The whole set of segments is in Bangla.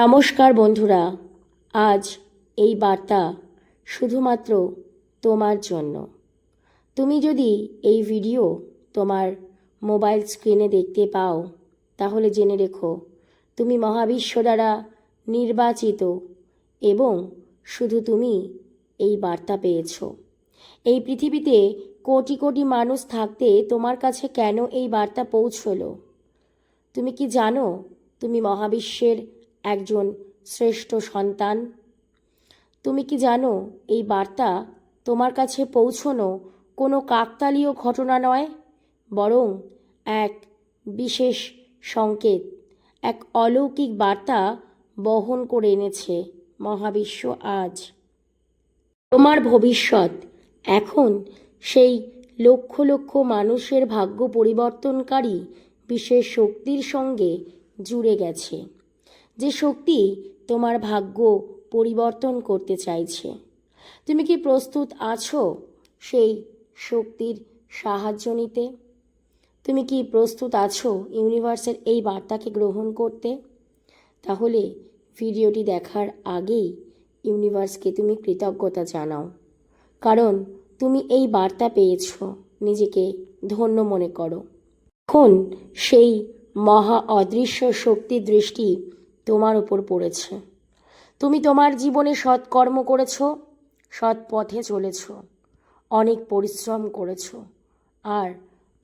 নমস্কার বন্ধুরা, আজ এই বার্তা শুধুমাত্র তোমার জন্য। তুমি যদি এই ভিডিও তোমার মোবাইল স্ক্রিনে দেখতে পাও, তাহলে জেনে রেখো, তুমি মহাবিশ্ব দ্বারা নির্বাচিত এবং শুধু তুমি এই বার্তা পেয়েছ। এই পৃথিবীতে কোটি কোটি মানুষ থাকতে তোমার কাছে কেন এই বার্তা পৌঁছলো? তুমি কি জানো তুমি মহাবিশ্বের একজন শ্রেষ্ঠ সন্তান? তুমি কি জানো, এই বার্তা তোমার কাছে পৌঁছনো কোনো কাকতালীয় ঘটনা নয়, বরং এক বিশেষ সংকেত, এক অলৌকিক বার্তা বহন করে এনেছে মহাবিশ্ব আজ? তোমার ভবিষ্যৎ এখন সেই লক্ষ লক্ষ মানুষের ভাগ্য পরিবর্তনকারী বিশেষ শক্তির সঙ্গে জুড়ে গেছে। যে শক্তি তোমার ভাগ্য পরিবর্তন করতে চাইছে। তুমি কি প্রস্তুত আছো সেই শক্তির সাহায্য নিতে? তুমি কি প্রস্তুত আছো ইউনিভার্সের এই বার্তাকে গ্রহণ করতে? তাহলে ভিডিওটি দেখার আগেই ইউনিভার্সকে তুমি কৃতজ্ঞতা জানাও। কারণ তুমি এই বার্তা পেয়েছ, নিজেকে ধন্য মনে করো। এখন সেই মহা অদৃশ্য শক্তির দৃষ্টি তোমার উপর পড়েছে। তুমি তোমার জীবনে সৎকর্ম করেছ সৎ পথে চলেছ, অনেক পরিশ্রম করেছ। আর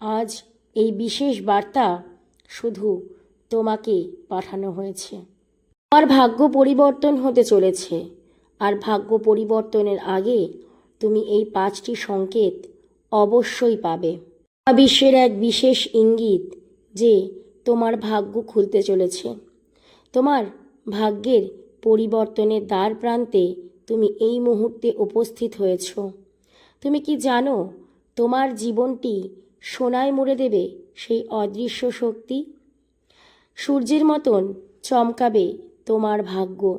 আজ এই বিশেষ বার্তা শুধু তোমাকে পাঠানো হয়েছে। তোমার ভাগ্য পরিবর্তন হতে চলেছে, আর ভাগ্য পরিবর্তনের আগে তুমি এই পাঁচটি সংকেত অবশ্যই পাবে। বিশ্বের এক বিশেষ ইঙ্গিত যে তোমার ভাগ্য খুলতে চলেছে। তোমার ভাগ্যের পরিবর্তনের দ্বার প্রান্তে তুমি এই মুহূর্তে উপস্থিত হয়েছ। তুমি কি জানো তোমার জীবনটি সোনায় মুড়ে দেবে সেই অদৃশ্য শক্তি? সূর্যের মতন চমকাবে তোমার ভাগ্য।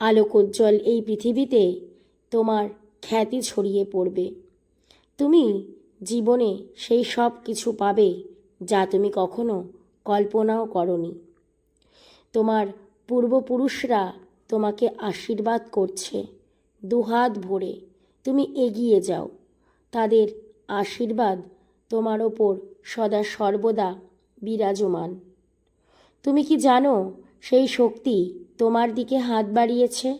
আলোকোজ্জ্বল এই পৃথিবীতে তোমার খ্যাতি ছড়িয়ে পড়বে। তুমি জীবনে সেই সব কিছু পাবে যা তুমি কখনো কল্পনাও করনি। তোমার পূর্বপুরুষরা তোমাকে আশীর্বাদ করছে। দুহাত ভরে তুমি এগিয়ে যাও। তাদের আশীর্বাদ তোমার ওপর সদা সর্বদা বিরাজমান। তুমি কি জানো সেই শক্তি তোমার দিকে হাত বাড়িয়েছে?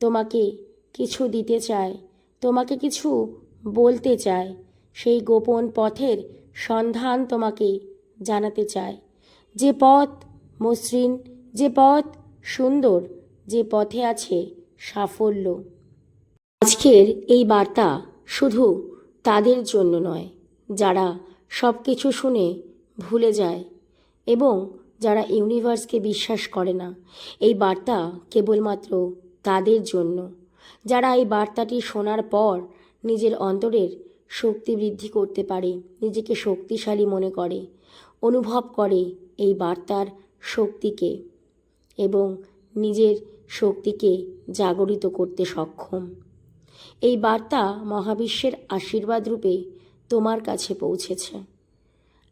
তোমাকে কিছু দিতে চায়, তোমাকে কিছু বলতে চায়, সেই গোপন পথের সন্ধান তোমাকে জানাতে চায়। যে পথ মসৃণ, যে পথ সুন্দর, যে পথে আছে সাফল্য। আজকের এই বার্তা শুধু তাদের জন্য নয়, যারা সব কিছু শুনে ভুলে যায় এবং যারা ইউনিভার্সকে বিশ্বাস করে না, এই বার্তা কেবলমাত্র তাদের জন্য। যারা এই বার্তাটি শোনার পর নিজের অন্তরের শক্তি বৃদ্ধি করতে পারে, নিজেকে শক্তিশালী মনে করে, অনুভব করে এই বার্তার শক্তিকে এবং নিজের শক্তিকে জাগরিত করতে সক্ষম। এই বার্তা মহাবিশ্বের আশীর্বাদ রূপে তোমার কাছে পৌঁছেছে।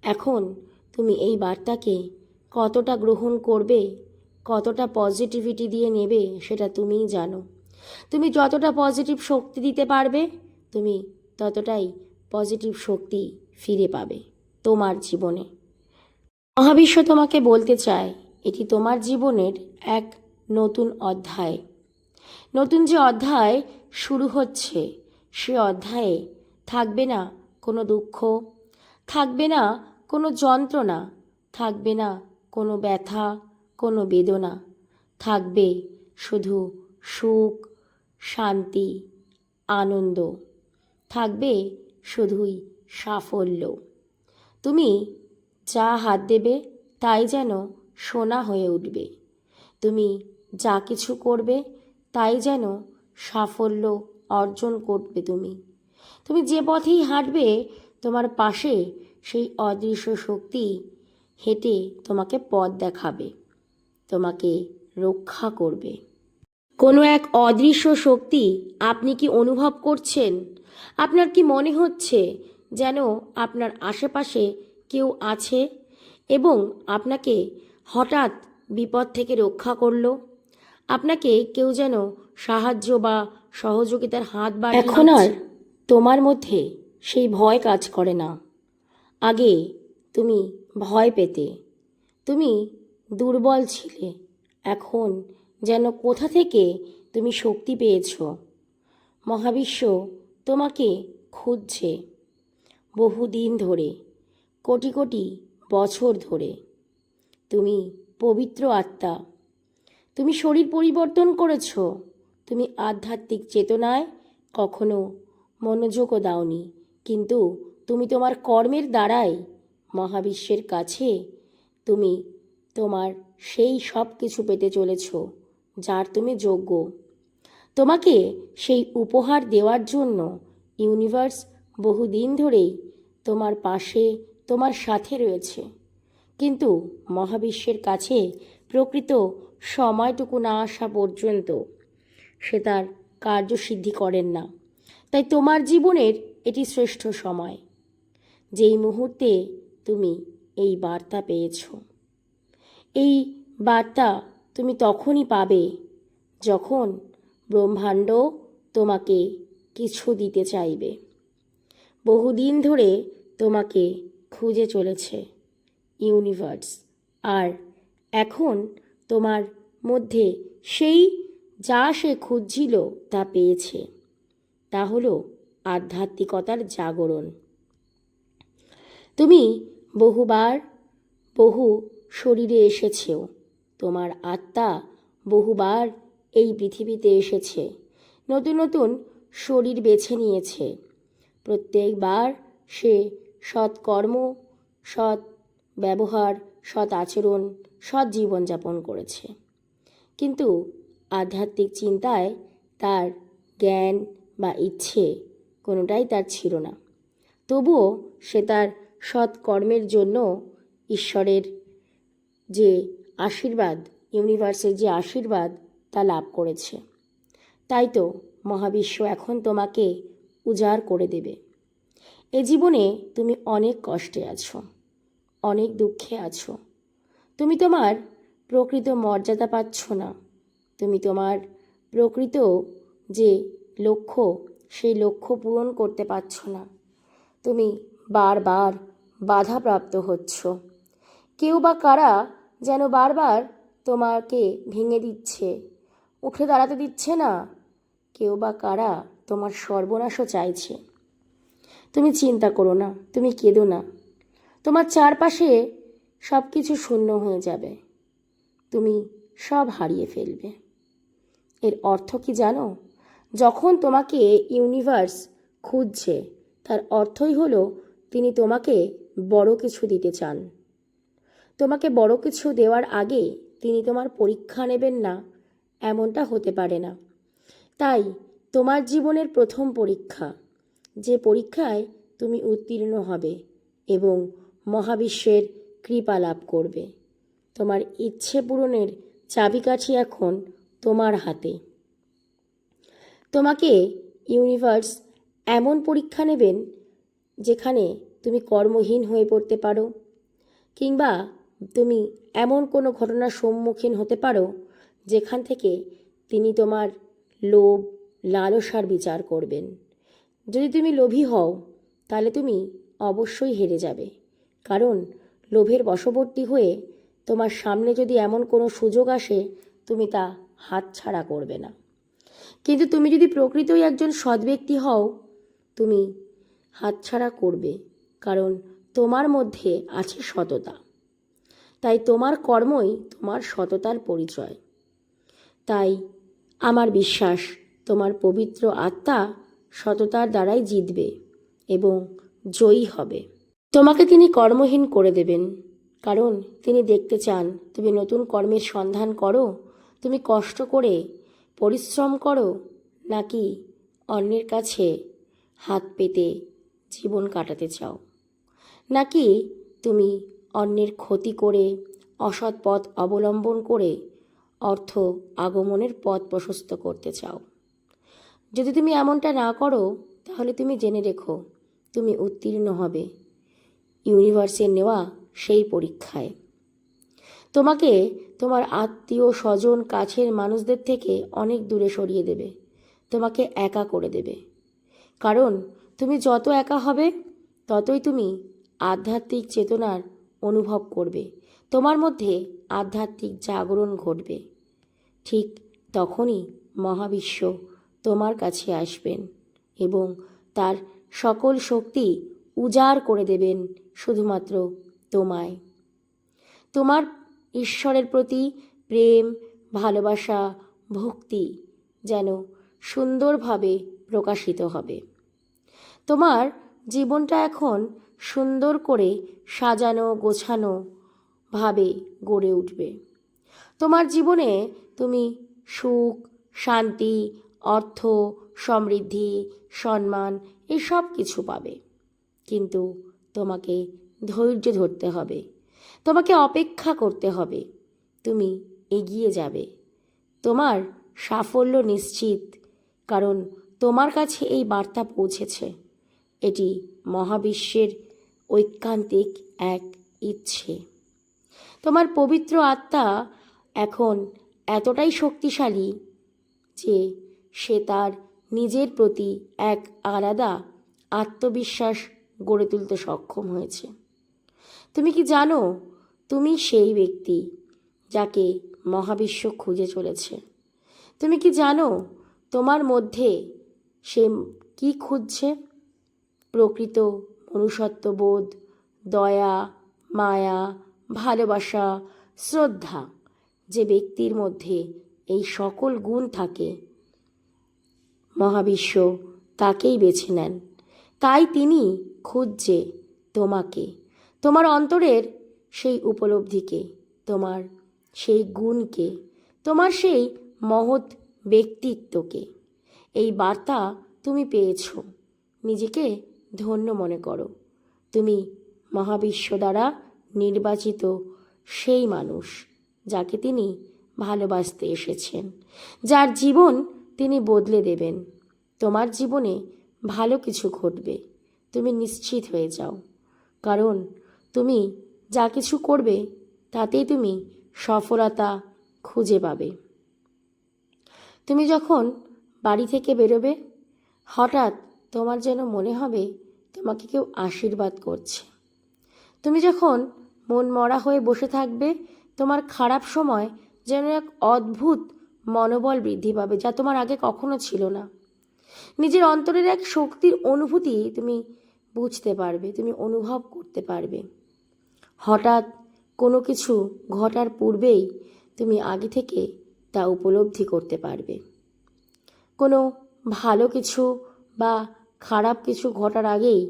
এখন তুমি এই বার্তাকে কতটা গ্রহণ করবে, কতটা পজিটিভিটি দিয়ে নেবে সেটা তুমিই জানো। তুমি যতটা পজিটিভ শক্তি দিতে পারবে, তুমি ততটাই পজিটিভ শক্তি ফিরে পাবে তোমার জীবনে। মহাবিশ্ব তোমাকে বলতে চায়, এটি তোমার জীবনের এক নতুন অধ্যায়। নতুন যে অধ্যায় শুরু হচ্ছে, সে অধ্যায়ে থাকবে না কোনো দুঃখ, থাকবে না কোনো যন্ত্রণা, থাকবে না কোনো ব্যথা, কোনো বেদনা, থাকবে শুধু সুখ, শান্তি, আনন্দ, থাকবে শুধুই সাফল্য। তুমি যা হাত দেবে, তাই যেন সোনা হয়ে উঠবে। তুমি যা কিছু করবে, তাই যেন সাফল্য অর্জন করবে তুমি। তুমি যে পথেই হাঁটবে, তোমার পাশে সেই অদৃশ্য শক্তি হেঁটে তোমাকে পথ দেখাবে, তোমাকে রক্ষা করবে। কোনো এক অদৃশ্য শক্তি আপনি কি অনুভব করছেন? আপনার কি মনে হচ্ছে যেন আপনার আশেপাশে কেউ আছে? এবং আপনাকে হঠাৎ বিপদ থেকে রক্ষা করল? আপনাকে কেউ যেন সাহায্য বা সহযোগিতার হাত বা এখন আর তোমার মধ্যে সেই ভয় কাজ করে না। আগে তুমি ভয় পেতে। তুমি দুর্বল ছিলে। এখন যেন কোথা থেকে তুমি শক্তি পেয়েছ? মহাবিশ্ব তোমাকে খুঁজছে বহুদিন ধরে। কোটি কোটি বছর ধরে। তুমি পবিত্র আত্মা। তুমি শরীর পরিবর্তন করেছ। তুমি আধ্যাত্মিক চেতনায় কখনো মনোযোগও দাওনি। কিন্তু তুমি তোমার কর্মের দ্বারাই মহাবিশ্বের কাছে তুমি তোমার সেই সব কিছু পেতে চলেছ, যার তুমি যোগ্য। তোমাকে সেই উপহার দেওয়ার জন্য ইউনিভার্স বহুদিন ধরেই তোমার পাশে তোমার সাথে রয়েছে। কিন্তু মহাবিশ্বের কাছে প্রকৃত সময়টুকু না আসা পর্যন্ত সে তার কার্যসিদ্ধি করেন না। তাই তোমার জীবনের এটি শ্রেষ্ঠ সময়। যেই মুহূর্তে তুমি এই বার্তা পেয়েছ। এই বার্তা তুমি তখনই পাবে যখন ব্রহ্মাণ্ড তোমাকে কিছু দিতে চাইবে। বহুদিন ধরে তোমাকে খুঁজে চলেছে ইউনিভার্স। আর এখন তোমার মধ্যে সেই যা সে খুঁজছিল তা পেয়েছে। তা হলো আধ্যাত্মিকতার জাগরণ। তুমি বহুবার বহু শরীরে এসেছেও, তোমার আত্মা বহুবার এই পৃথিবীতে এসেছে, নতুন নতুন শরীর বেছে নিয়েছে। প্রত্যেকবার সে সৎকর্ম সৎ ব্যবহার, সৎ আচরণ, সৎ জীবনযাপন করেছে। কিন্তু আধ্যাত্মিক চিন্তায় তার জ্ঞান বা ইচ্ছে কোনোটাই তার ছিল না। তবুও সে তার সৎ কর্মের জন্য ঈশ্বরের যে আশীর্বাদ, ইউনিভার্সের যে আশীর্বাদ, তা লাভ করেছে। তাই তো মহাবিশ্ব এখন তোমাকে উজাড় করে দেবে। এ জীবনে তুমি অনেক কষ্টে আছো, অনেক দুঃখে আছো। তুমি তোমার প্রকৃত মর্যাদা পাচ্ছ না। তুমি তোমার প্রকৃত যে লক্ষ্য, সেই লক্ষ্য পূরণ করতে পারছ না। তুমি বারবার বাধাপ্রাপ্ত হচ্ছ। কেউ বা কারা যেন বারবার তোমাকে ভেঙে দিচ্ছে, উঠে দাঁড়াতে দিচ্ছে না। কেউ বা কারা তোমার সর্বনাশও চাইছে। তুমি চিন্তা করো না, তুমি কেঁদো না। তোমার চারপাশে সব কিছু শূন্য হয়ে যাবে। তুমি সব হারিয়ে ফেলবে। এর অর্থ কি জানো? যখন তোমাকে ইউনিভার্স খুঁজছে, তার অর্থই হলো তিনি তোমাকে বড় কিছু দিতে চান। তোমাকে বড় কিছু দেওয়ার আগে তিনি তোমার পরীক্ষা নেবেন না, এমনটা হতে পারে না। তাই তোমার জীবনের প্রথম পরীক্ষা যে পরীক্ষায় তুমি উত্তীর্ণ হবে এবং মহাবিশ্বের কৃপা লাভ করবে। তোমার ইচ্ছে পূরণের চাবিকাঠি এখন তোমার হাতে। তোমাকে ইউনিভার্স এমন পরীক্ষা নেবেন যেখানে তুমি কর্মহীন হয়ে পড়তে পারো কিংবা তুমি এমন কোনো ঘটনার সম্মুখীন হতে পারো যেখান থেকে তিনি তোমার লোভ, লালসার বিচার করবেন। যদি তুমি লোভী হও, তাহলে তুমি অবশ্যই হেরে যাবে। কারণ লোভের বশবর্তী হয়ে তোমার সামনে যদি এমন কোনো সুযোগ আসে, তুমি তা হাতছাড়া করবে না। কিন্তু তুমি যদি প্রকৃতই একজন সৎ ব্যক্তি হও, তুমি হাতছাড়া করবে, কারণ তোমার মধ্যে আছে সততা। তাই তোমার কর্মই তোমার সততার পরিচয়। তাই আমার বিশ্বাস, তোমার পবিত্র আত্মা সততার দ্বারাই জিতবে এবং জয়ী হবে। তোমাকে তিনি কর্মহীন করে দেবেন, কারণ তিনি দেখতে চান তুমি নতুন কর্মের সন্ধান করো, তুমি কষ্ট করে পরিশ্রম করো, নাকি অন্যের কাছে হাত পেতে জীবন কাটাতে চাও? নাকি তুমি অন্যের ক্ষতি করে, অসৎ পথ অবলম্বন করে অর্থ আগমনের পথ প্রশস্ত করতে চাও? যদি তুমি এমনটা না করো, তাহলে তুমি জেনে রেখো, তুমি উত্তীর্ণ হবে। ইউনিভার্সের নেওয়া সেই পরীক্ষায়। তোমাকে তোমার আত্মীয় স্বজন কাছের মানুষদের থেকে অনেক দূরে সরিয়ে দেবে। তোমাকে একা করে দেবে। কারণ তুমি যত একা হবে, ততই তুমি আধ্যাত্মিক চেতনার অনুভব করবে। তোমার মধ্যে আধ্যাত্মিক জাগরণ ঘটবে। ঠিক তখনই মহাবিশ্ব তোমার কাছে আসবেন এবং তার সকল শক্তি উজাড় করে দেবেন শুধুমাত্র তোমায়। তোমার ঈশ্বরের প্রতি প্রেম, ভালোবাসা, ভক্তি যেন সুন্দরভাবে প্রকাশিত হবে। তোমার জীবনটা এখন সুন্দর করে সাজানো, গোছানো ভাবে গড়ে উঠবে। তোমার জীবনে তুমি সুখ, শান্তি অর্থ, সমৃদ্ধি, সম্মান এসব কিছু পাবে। কিন্তু তোমাকে ধৈর্য ধরতে হবে। তোমাকে অপেক্ষা করতে হবে। তুমি এগিয়ে যাবে। তোমার সাফল্য নিশ্চিত, কারণ তোমার কাছে এই বার্তা পৌঁছেছে। এটি মহাবিশ্বের ঐকান্তিক এক ইচ্ছে। তোমার পবিত্র আত্মা এখন এতটাই শক্তিশালী যে সে তার নিজের প্রতি এক আলাদা আত্মবিশ্বাস গড়ে তুলতে সক্ষম হয়েছে। তুমি কি জানো, তুমি সেই ব্যক্তি যাকে মহাবিশ্ব খুঁজে চলেছে? তুমি কি জানো, তোমার মধ্যে সে কি খুঁজছে? প্রকৃত মনুষ্যত্ববোধ দয়া, মায়া, ভালোবাসা, শ্রদ্ধা, যে ব্যক্তির মধ্যে এই সকল গুণ থাকে মহাবিশ্ব তাকেই বেছে নেন। তাই তিনি খুঁজছে তোমাকে, তোমার অন্তরের সেই উপলব্ধিকে, তোমার সেই গুণকে, তোমার সেই মহৎ ব্যক্তিত্বকে। এই বার্তা তুমি পেয়েছ, নিজেকে ধন্য মনে করো। তুমি মহাবিশ্ব দ্বারা নির্বাচিত সেই মানুষ যাকে তিনি ভালোবাসতে এসেছেন, যার জীবন তিনি বদলে দেবেন। তোমার জীবনে ভালো কিছু ঘটবে। তুমি নিশ্চিত হয়ে যাও। কারণ তুমি যা কিছু করবে, তাতেই তুমি সফলতা খুঁজে পাবে। তুমি যখন বাড়ি থেকে বেরোবে, হঠাৎ তোমার যেন মনে হবে তোমাকে কেউ আশীর্বাদ করছে। তুমি যখন মন মরা হয়ে বসে থাকবে, তোমার খারাপ সময় যেন এক অদ্ভুত মনোবল বৃদ্ধি পাবে যা তোমার আগে কখনো ছিল না। নিজের অন্তরের এক শক্তির অনুভূতি তুমি বুঝতে পারবে, তুমি অনুভব করতে পারবে। হঠাৎ কোনো কিছু ঘটার পূর্বেই তুমি আগে থেকে তা উপলব্ধি করতে পারবে। কোনো ভালো কিছু বা খারাপ কিছু ঘটার আগেই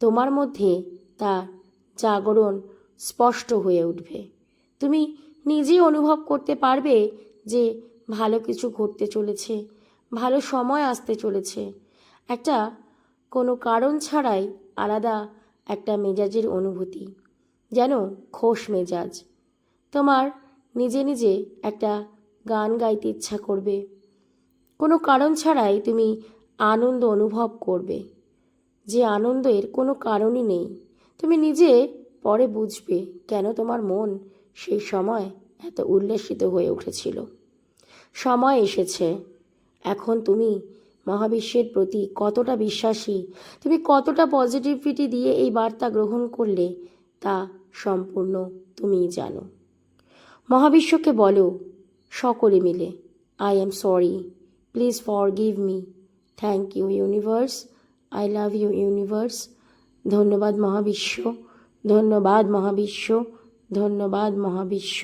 তোমার মধ্যে তা জাগরণ স্পষ্ট হয়ে উঠবে। তুমি নিজেই অনুভব করতে পারবে যে ভালো কিছু ঘটতে চলেছে, ভালো সময় আসতে চলেছে। একটা কোনো কারণ ছাড়াই আলাদা একটা মেজাজের অনুভূতি, যেন খোশ মেজাজ। তোমার নিজে নিজে একটা গান গাইতে ইচ্ছা করবে। কোনো কারণ ছাড়াই তুমি আনন্দ অনুভব করবে। যে আনন্দের কোনো কারণই নেই। তুমি নিজে পরে বুঝবে কেন তোমার মন সেই সময় এত উল্লেসিত হয়ে উঠেছিল। সময় এসেছে। এখন তুমি মহাবিশ্বের প্রতি কতটা বিশ্বাসী, তুমি কতটা পজিটিভিটি দিয়ে এই বার্তা গ্রহণ করলে তা সম্পূর্ণ তুমিই জানো। মহাবিশ্বকে বলো, সকলে মিলে I am sorry please forgive me thank you universe I love you universe ধন্যবাদ মহাবিশ্ব ধন্যবাদ মহাবিশ্ব ধন্যবাদ মহাবিশ্ব।